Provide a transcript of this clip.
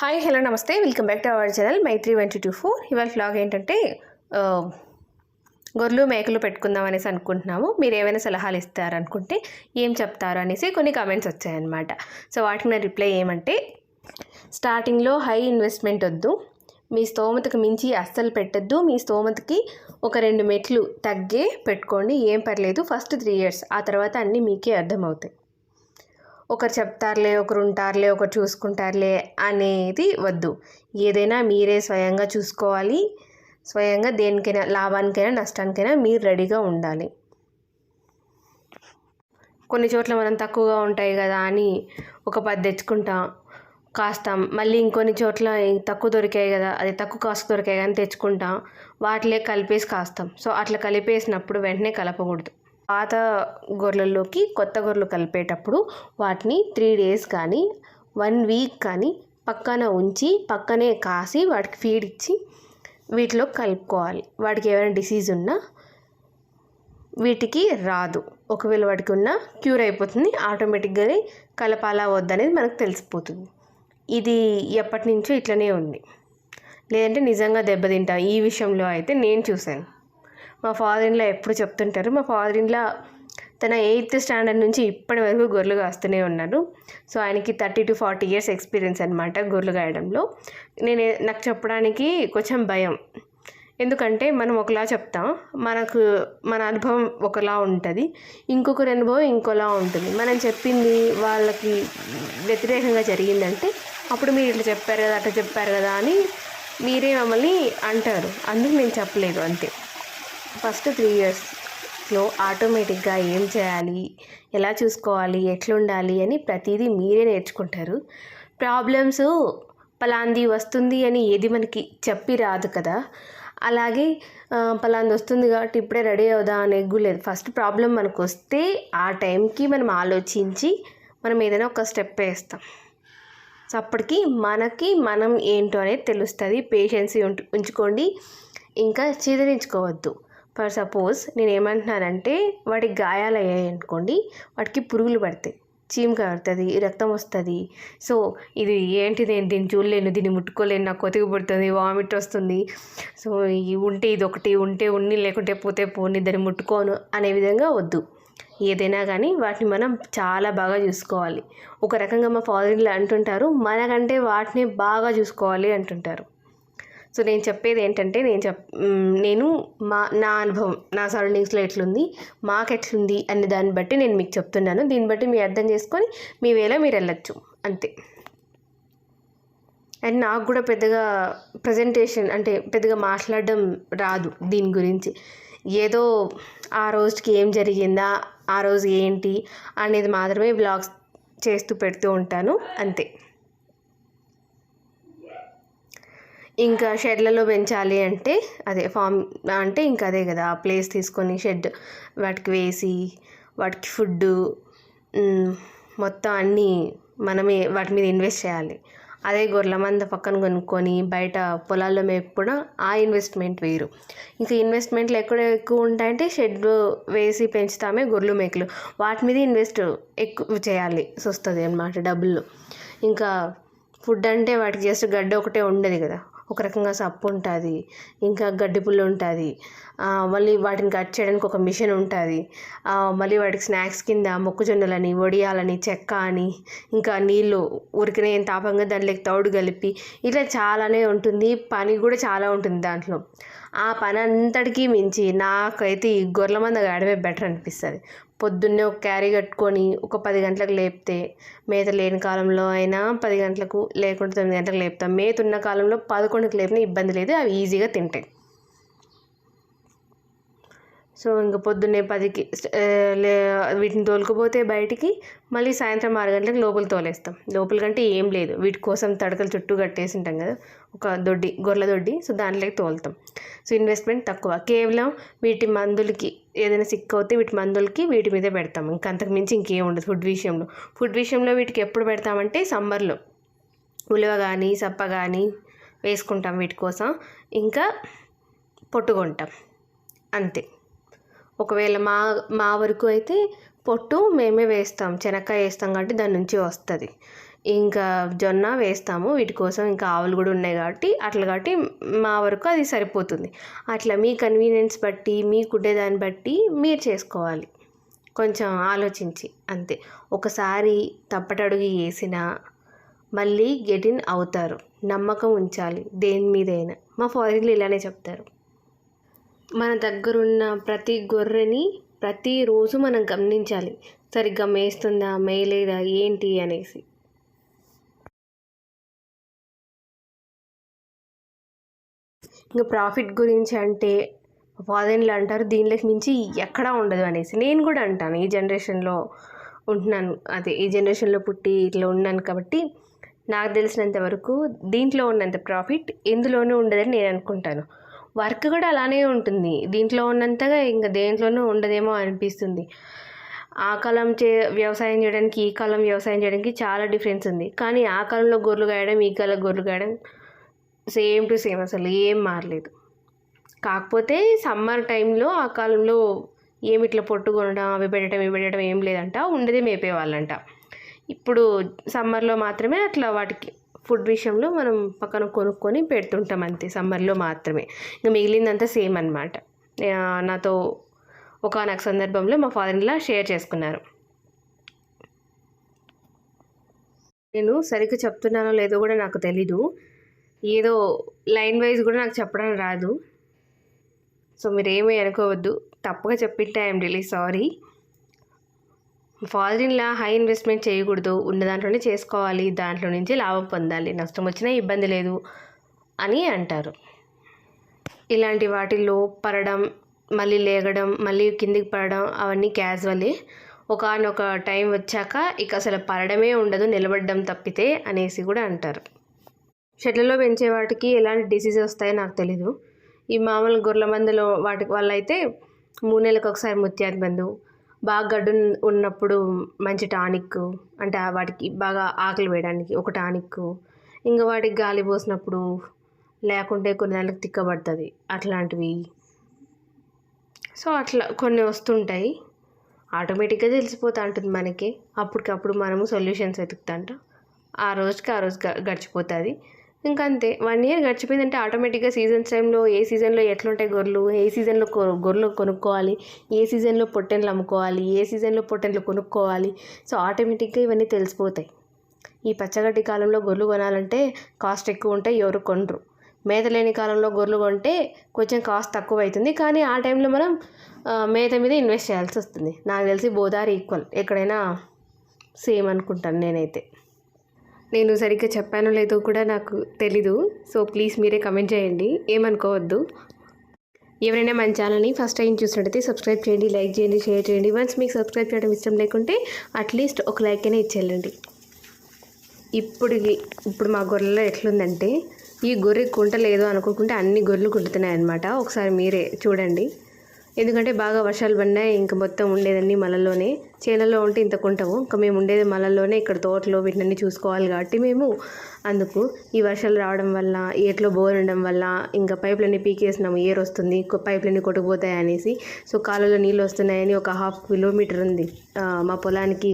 Hi hello నమస్తే. Welcome back to our channel Maitri twenty two four ఇవాళ vlog ఏంటంటే గొర్రెలు మేకలు పెట్టుకుందాం అనేసి అనుకుంటున్నాము. మీరు ఏమైనా సలహాలు ఇస్తారనుకుంటే ఏం చెప్తారు అనేసి కొన్ని కామెంట్స్ వచ్చాయన్నమాట. సో వాటికి నా రిప్లై ఏమంటే స్టార్టింగ్లో హై ఇన్వెస్ట్మెంట్ వద్దు. మీ స్తోమతకు మించి అస్సలు పెట్టద్దు. మీ స్తోమతకి ఒక రెండు మెట్లు తగ్గే పెట్టుకోండి. ఏం పర్లేదు. ఫస్ట్ త్రీ ఇయర్స్ ఆ తర్వాత అన్నీ మీకే అర్థమవుతాయి. ఒకరు చెప్తారులే ఒకరు ఉంటారులే ఒకరు చూసుకుంటారులే అనేది వద్దు. ఏదైనా మీరే స్వయంగా చూసుకోవాలి. స్వయంగా దేనికైనా లాభానికైనా నష్టానికైనా మీరు రెడీగా ఉండాలి. కొన్ని చోట్ల మనం తక్కువగా ఉంటాయి కదా అని ఒక పది తెచ్చుకుంటాం కాస్తాం. మళ్ళీ ఇంకొన్ని చోట్ల తక్కువ దొరికాయి కదా అది తక్కువ కాస్ట్ దొరికాయి కానీ తెచ్చుకుంటాం వాటిలే కలిపేసి కాస్తాం. సో అట్లా కలిపేసినప్పుడు వెంటనే కలపకూడదు. పాత గొర్రెల్లోకి కొత్త గొర్రెలు కలిపేటప్పుడు వాటిని త్రీ డేస్ కానీ వన్ వీక్ కానీ పక్కన ఉంచి పక్కనే కాసి వాటికి ఫీడ్ ఇచ్చి వీటిలో కలుపుకోవాలి. వాటికి ఏమైనా డిసీజ్ ఉన్నా వీటికి రాదు. ఒకవేళ వాటికి ఉన్న క్యూర్ అయిపోతుంది. ఆటోమేటిక్గానే కలపాలా వద్దనేది మనకు తెలిసిపోతుంది. ఇది ఎప్పటి నుంచో ఇట్లనే ఉంది. లేదంటే నిజంగా దెబ్బతింటాం. ఈ విషయంలో అయితే నేను చూశాను. మా ఫాదర్ ఇన్లా ఎప్పుడు చెప్తుంటారు. మా ఫాదర్ ఇన్లా తన ఎయిత్ స్టాండర్డ్ నుంచి ఇప్పటి వరకు గొర్రెలు కాస్తూనే ఉన్నారు సో ఆయనకి thirty to forty years experience అనమాట గొర్రెలు కాయడంలో. నేను నాకు చెప్పడానికి కొంచెం భయం. ఎందుకంటే మనం ఒకలా చెప్తాం. మనకు మన అనుభవం ఒకలా ఉంటుంది. ఇంకొకరి అనుభవం ఇంకోలా ఉంటుంది. మనం చెప్పింది వాళ్ళకి వ్యతిరేకంగా జరిగిందంటే అప్పుడు మీరు ఇట్లా చెప్పారు కదా అట్లా చెప్పారు కదా అని మీరే మమ్మల్ని అంటారు. అందుకు నేను చెప్పలేదు అంతే. ఫస్ట్ త్రీ ఇయర్స్లో ఆటోమేటిక్గా ఏం చేయాలి? ఎలా చూసుకోవాలి? ఎట్లుండాలి? అని ప్రతిదీ మీరే నేర్చుకుంటారు. ప్రాబ్లమ్స్ పలాంది వస్తుంది అని ఏది మనకి చెప్పి రాదు కదా. అలాగే పలాంది వస్తుంది కాబట్టి ఇప్పుడే రెడీ అవుదా అని ఎగ్గులేదు ఫస్ట్ ప్రాబ్లం మనకు వస్తే ఆ టైంకి మనం ఆలోచించి మనం ఏదైనా ఒక స్టెప్ వేస్తాం. సో అప్పటికి మనకి మనం ఏంటో అనేది తెలుస్తుంది. పేషెన్సీ ఉంచుకోండి. ఇంకా చిదరించుకోవద్దు. ఫర్ సపోజ్ నేను ఏమంటున్నానంటే వాటికి గాయాలు అయ్యాయి అనుకోండి వాటికి పురుగులు పడతాయి. చీమక పడుతుంది రక్తం వస్తుంది. సో ఇది ఏంటి నేను దీన్ని చూడలేను దీన్ని ముట్టుకోలేను నాకు కొతికి పుడుతుంది వామిట్ వస్తుంది. సో ఈ ఉంటే ఇది ఒకటి ఉంటే ఉన్ని లేకుంటే పోతే పోని దాన్ని ముట్టుకోను అనే విధంగా వద్దు. ఏదైనా కానీ వాటిని మనం చాలా బాగా చూసుకోవాలి. ఒక రకంగా మా ఫాదర్లు అంటుంటారు మనకంటే వాటిని బాగా చూసుకోవాలి అంటుంటారు. సో నేను చెప్పేది ఏంటంటే నేను చెప్ నేను మా నా అనుభవం నా సరౌండింగ్స్లో ఎట్లుంది మాకు ఎట్లుంది అనే దాన్ని బట్టి నేను మీకు చెప్తున్నాను. దీన్ని బట్టి మీరు అర్థం చేసుకొని మీ వేలో మీరు వెళ్ళొచ్చు. అంతే. అండ్ నాకు కూడా పెద్దగా ప్రజెంటేషన్ అంటే పెద్దగా మాట్లాడడం రాదు దీని గురించి. ఏదో ఆ రోజుకి ఏం జరిగిందా ఆ రోజు ఏంటి అనేది మాత్రమే బ్లాగ్స్ చేస్తూ పెడుతూ ఉంటాను. అంతే. ఇంకా షెడ్లలో పెంచాలి అంటే అదే ఫామ్ అంటే ఇంకా అదే కదా ప్లేస్ తీసుకొని షెడ్ వాటికి వేసి వాటికి ఫుడ్ మొత్తం అన్నీ మనమే వాటి మీద ఇన్వెస్ట్ చేయాలి. అదే గొర్రెల మంద పక్కన కొనుక్కొని బయట పొలాల్లో మేపుకోవడం ఆ ఇన్వెస్ట్మెంట్ వేరు. ఇంకా ఇన్వెస్ట్మెంట్లు ఎక్కడ ఎక్కువ ఉంటాయంటే షెడ్ వేసి పెంచుతామే గొర్రెలు మేకలు. వాటి మీద ఇన్వెస్ట్ ఎక్కువ చేయాలి వస్తుంది అనమాట డబ్బులు ఇంకా ఫుడ్ అంటే వాటికి జస్ట్ గడ్డ ఒకటే ఉండదు కదా. ఒక రకంగా సప్పు ఉంటుంది ఇంకా గడ్డి పుల్ల ఉంటుంది మళ్ళీ వాటిని కట్ చేయడానికి ఒక మిషన్ ఉంటుంది. మళ్ళీ వాటికి స్నాక్స్ కింద మొక్కజొన్నలని వడియాలని చెక్క అని ఇంకా నీళ్ళు ఉరికినే తాపంగా దానిలోకి తౌడు కలిపి ఇట్లా చాలానే ఉంటుంది. పని కూడా చాలా ఉంటుంది దాంట్లో. ఆ పని అంతటికీ మించి నాకైతే ఈ గొర్రెల మంద గాడమే బెటర్ అనిపిస్తుంది. పొద్దున్నే ఒక క్యారీ కట్టుకొని ఒక పది గంటలకు లేపితే మేత లేని కాలంలో అయినా పది గంటలకు లేకుంటే తొమ్మిది గంటలకు లేపుతాం. మేత ఉన్న కాలంలో పదకొండుకి లేపినా ఇబ్బంది లేదు అవి ఈజీగా తింటాయి. సో ఇంక పొద్దున్నే పదికి వీటిని తోలుకుపోతే బయటికి మళ్ళీ సాయంత్రం ఆరు గంటలకు లోపల తోలేస్తాం. లోపల కంటే ఏం లేదు. వీటి కోసం తడకలు చుట్టూ కట్టేసి ఉంటాం కదా. ఒక దొడ్డి గొర్రెల దొడ్డి. సో దాంట్లోకి తోలుతాం. సో ఇన్వెస్ట్మెంట్ తక్కువ. కేవలం వీటి మందులకి ఏదైనా సిక్ అవుతే వీటి మందులకి వీటి మీదే పెడతాం. ఇంకా అంతకు మించి ఇంకేం ఉండదు ఫుడ్ విషయంలో. ఫుడ్ విషయంలో వీటికి ఎప్పుడు పెడతామంటే సమ్మర్లో ఉలువ కానీ సప్ప కానీ వేసుకుంటాం వీటి కోసం. ఇంకా పొట్టుకుంటాం. అంతే. ఒకవేళ మా మా వరకు అయితే పొట్టు మేమే వేస్తాం. చెనక్కాయ వేస్తాం కాబట్టి దాని నుంచి వస్తుంది. ఇంకా జొన్న వేస్తాము. వీటి కోసం ఇంకా ఆవులు కూడా ఉన్నాయి కాబట్టి అట్లా కాబట్టి మా వరకు అది సరిపోతుంది. అట్లా మీ కన్వీనియన్స్ బట్టి మీకుండే దాన్ని బట్టి మీరు చేసుకోవాలి. కొంచెం ఆలోచించి అంతే. ఒకసారి తప్పటడుగు వేసిన మళ్ళీ గెటిన్ అవుతారు. నమ్మకం ఉంచాలి దేని మీదైనా. మా ఫారిన్లో ఇలానే చెప్తారు. మన దగ్గరున్న ప్రతి గొర్రెని ప్రతిరోజు మనం గమనించాలి. సరిగ్గా మేస్తుందా మేయలేదా ఏంటి అనేసి. ఇంకా ప్రాఫిట్ గురించి అంటే వాదనలు అంటారు దీనిలోకి మించి ఎక్కడా ఉండదు అనేసి. నేను కూడా అంటాను ఈ జనరేషన్లో ఉంటున్నాను. అదే ఈ జనరేషన్లో పుట్టి ఇట్లా ఉన్నాను కాబట్టి నాకు తెలిసినంత వరకు దీంట్లో ఉన్నంత ప్రాఫిట్ ఎందులోనూ ఉండదని నేను అనుకుంటాను. వర్క్ కూడా అలానే ఉంటుంది. దీంట్లో ఉన్నంతగా ఇంకా దేంట్లోనూ ఉండదేమో అనిపిస్తుంది. ఆ కాలం చే వ్యవసాయం చేయడానికి ఈ కాలం వ్యవసాయం చేయడానికి చాలా డిఫరెన్స్ ఉంది. కానీ ఆ కాలంలో గొర్రెలు గాయడం ఈ కాలం గొర్రెలు గాయడం సేమ్ టు సేమ్ అసలు ఏం మారలేదు. కాకపోతే సమ్మర్ టైంలో ఆ కాలంలో ఏమి ఇట్లా పొట్టు కొనడం అవి పెట్టడం ఇవి పెట్టడం ఏం లేదంట. ఉండదే మేపేవాళ్ళంట. ఇప్పుడు సమ్మర్లో మాత్రమే అట్లా వాటికి ఫుడ్ విషయంలో మనం పక్కన కొనుక్కొని పెడుతుంటాం అంతే సమ్మర్లో మాత్రమే. ఇంకా మిగిలిందంతా సేమ్ అనమాట నాతో ఒకనొక సందర్భంలో మా ఫాదర్ ఇలా షేర్ చేసుకున్నారు. నేను సరిగ్గా చెప్తున్నానో లేదో కూడా నాకు తెలీదు. ఏదో లైన్ వైజ్ కూడా నాకు చెప్పడం రాదు. సో మీరు ఏమీ అనుకోవద్దు. తప్పుగా చెప్పింటే I'm really sorry. Father high investment చేయకూడదు. ఉన్న దాంట్లోనే చేసుకోవాలి. దాంట్లో నుంచి లాభం పొందాలి. నష్టం వచ్చినా ఇబ్బంది లేదు అని అంటారు. ఇలాంటి వాటిల్లో పడడం మళ్ళీ లేగడం మళ్ళీ కిందికి పడడం అవన్నీ క్యాజువలే ఒకనొక టైం వచ్చాక ఇక అసలు పడడమే ఉండదు. నిలబడడం తప్పితే అనేసి కూడా అంటారు. షెడ్లలో పెంచే వాటికి ఎలాంటి డిసీజ్ వస్తాయో నాకు తెలీదు. ఈ మామూలు గొర్రెల మందులో వాటి వల్ల అయితే మూడు నెలలకు ఒకసారి ముత్యాది మందు బాగా గడ్డు ఉన్నప్పుడు మంచి టానిక్ అంటే వాటికి బాగా ఆకలి వేయడానికి ఒక టానిక్ ఇంకా వాటికి గాలి పోసినప్పుడు లేకుంటే కొన్ని నెలలకు తిక్కబడుతుంది అట్లాంటివి. సో అట్లా కొన్ని వస్తుంటాయి. ఆటోమేటిక్గా తెలిసిపోతూ ఉంటుంది మనకి. అప్పటికప్పుడు మనము సొల్యూషన్స్ వెతుకుతాంట. ఆ రోజుకి ఆ రోజు గడిచిపోతుంది. ఇంకంతే. అంతే వన్ ఇయర్ గడిచిపోయిందంటే ఆటోమేటిక్గా సీజన్స్ టైంలో ఏ సీజన్లో ఎట్లుంటాయి గొర్రెలు ఏ సీజన్లో గొర్రెలు కొనుక్కోవాలి ఏ సీజన్లో పొట్టెన్లు అమ్ముకోవాలి ఏ సీజన్లో పొట్టెన్లు కొనుక్కోవాలి. సో ఆటోమేటిక్గా ఇవన్నీ తెలిసిపోతాయి. ఈ పచ్చగడ్డి కాలంలో గొర్రెలు కొనాలంటే కాస్ట్ ఎక్కువ ఉంటే ఎవరు కొనరు. మేత లేని కాలంలో గొర్రెలు కొంటే కొంచెం కాస్ట్ తక్కువ అవుతుంది కానీ ఆ టైంలో మనం మేత మీద ఇన్వెస్ట్ చేయాల్సి వస్తుంది. నాకు తెలిసి బోదారి ఈక్వల్ ఎక్కడైనా సేమ్ అనుకుంటాను నేనైతే. నేను సరిగ్గా చెప్పానో లేదో కూడా నాకు తెలీదు. సో ప్లీజ్ మీరే కమెంట్ చేయండి. ఏమనుకోవద్దు. ఎవరైనా మన ఛానల్ని ఫస్ట్ టైం చూసినట్టయితే సబ్స్క్రైబ్ చేయండి లైక్ చేయండి షేర్ చేయండి. వన్స్ మీకు సబ్స్క్రైబ్ చేయడం ఇష్టం లేకుంటే అట్లీస్ట్ ఒక లైక్ అయినా ఇచ్చేయండి. ఇప్పుడు ఇప్పుడు మా గొర్రెలో ఎట్లుందంటే ఈ గొర్రె కుంట లేదు అనుకోకుంటే అన్ని గొర్రెలు కుంటున్నాయి అనమాట ఒకసారి మీరే చూడండి. ఎందుకంటే బాగా వర్షాలు పడినాయి ఇంకా మొత్తం ఉండేదన్నీ మలల్లోనే. చేలలో ఉంటే ఇంత కుంటాము ఇంకా మేము ఉండేది మలల్లోనే ఇక్కడ తోటలో వీటిని చూసుకోవాలి కాబట్టి మేము అందుకు ఈ వర్షాలు రావడం వల్ల ఏట్లో బోర్ ఉండడం వల్ల ఇంకా పైపులన్నీ పీకేసినాము ఏర్ వస్తుంది పైపులన్నీ కొట్టుకుపోతాయి అనేసి. సో కాలువలో నీళ్ళు వస్తున్నాయని ఒక హాఫ్ కిలోమీటర్ ఉంది. మా పొలానికి